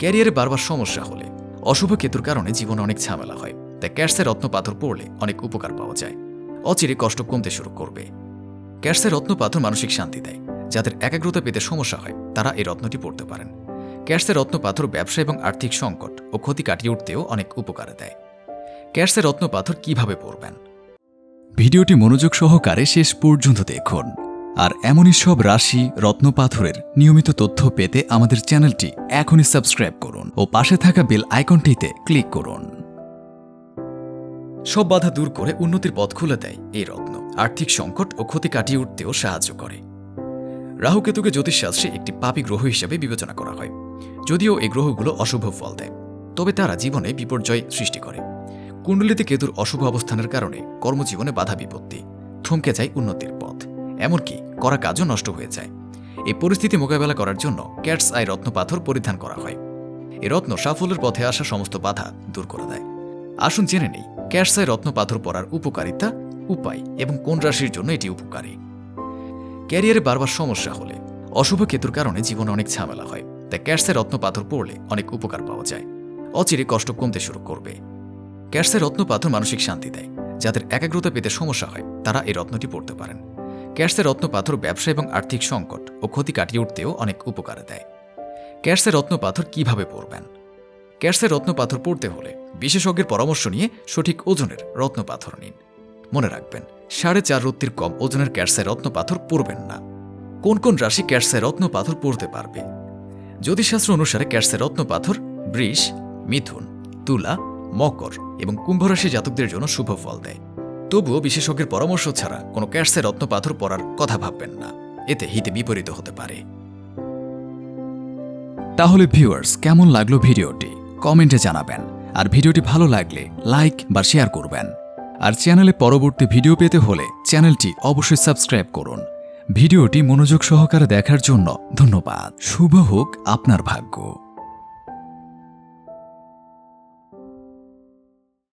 ক্যারিয়ারে বারবার সমস্যা হলে, অশুভ কেতুর কারণে জীবনে অনেক ঝামেলা হয়, তাই ক্যাটসের রত্ন পাথর পড়লে অনেক উপকার পাওয়া যায়। অচিরে কষ্ট কমতে শুরু করবে। ক্যাটসের রত্ন পাথর মানসিক শান্তি দেয়, যাদের একাগ্রতা পেতে সমস্যা হয়, তারা এই রত্নটি পড়তে পারেন। ক্যাটসের রত্ন পাথর ব্যবসা এবং আর্থিক সংকট ও ক্ষতি কাটিয়ে উঠতেও অনেক উপকার দেয়। ক্যাটসের রত্ন পাথর কীভাবে পড়বেন? ভিডিওটি মনোযোগ সহকারে শেষ পর্যন্ত দেখুন। আর এমনই সব রাশি রত্ন পাথরের নিয়মিত তথ্য পেতে আমাদের চ্যানেলটি এখনই সাবস্ক্রাইব করুন ও পাশে থাকা বেল আইকনটিতে ক্লিক করুন। সব বাধা দূর করে উন্নতির পথ খুলে দেয় এই রত্ন। আর্থিক সংকট ও ক্ষতি কাটিয়ে উঠতেও সাহায্য করে। রাহুকেতুকে জ্যোতিষশাস্ত্রে একটি পাপী গ্রহ হিসেবে বিবেচনা করা হয়। যদিও এই গ্রহগুলো অশুভ ফল দেয়। তবে তারা জীবনে বিপর্যয় সৃষ্টি করে। কুণ্ডলিতে কেতুর অশুভ অবস্থানের কারণে কর্মজীবনে বাধা বিপত্তি। থমকে যায় উন্নতির পথ। এমনকি করা কাজও নষ্ট হয়ে যায়। এই পরিস্থিতি মোকাবেলা করার জন্য ক্যাটস আই রত্ন পাথর পরিধান করা হয়। এ রত্ন সাফল্যের পথে আসা সমস্ত বাধা দূর করে দেয়। আসুন জেনে নেই, ক্যাটস আই রত্ন পাথর পরার উপকারিতা, উপায় এবং কোন রাশির জন্য এটি উপকারী? ক্যারিয়ারে বারবার সমস্যা হলে, অশুভ কেতুর কারণে জীবনে অনেক ঝামেলা হয়, তাই ক্যাটসের রত্ন পাথর পড়লে অনেক উপকার পাওয়া যায়। অচিরে কষ্ট কমতে শুরু করবে। ক্যাটসের রত্ন পাথর মানসিক শান্তি দেয়, যাদের একাগ্রতা পেতে সমস্যা হয়, তারা এই রত্নটি পড়তে পারেন। ক্যাটসের রত্নপাথর ব্যবসা এবং আর্থিক সংকট ও ক্ষতি কাটিয়ে উঠতেও অনেক উপকার দেয়। ক্যাটসের রত্নপাথর কীভাবে পড়বেন ক্যাটসের রত্নপাথর পড়তে হলে বিশেষজ্ঞের পরামর্শ নিয়ে সঠিক ওজনের রত্নপাথর নিন। মনে রাখবেন, সাড়ে চার রত্তির কম ওজনের ক্যাটসের রত্ন পাথর পরবেন না। কোন কোন রাশি ক্যাটসের রত্ন পাথর পড়তে পারবে? জ্যোতিষশাস্ত্র অনুসারে ক্যাটসের রত্নপাথর বৃষ, মিথুন, তুলা, মকর এবং কুম্ভ রাশি জাতকদের জন্য শুভ ফল দেয়। তবুও বিশেষজ্ঞের পরামর্শ ছাড়া কোনো রত্ন পাথর পরার কথা ভাববেন না। এতে হিতে বিপরীত হতে পারে। তাহলে ভিউয়ার্স, কেমন লাগল ভিডিওটি? কমেন্টে জানাবেন। আর ভিডিওটি ভালো লাগলে লাইক বা শেয়ার করবেন। আর চ্যানেলে পরবর্তী ভিডিও পেতে হলে চ্যানেলটি অবশ্যই সাবস্ক্রাইব করুন। ভিডিওটি মনোযোগ সহকারে দেখার জন্য ধন্যবাদ। শুভ হোক আপনার ভাগ্য।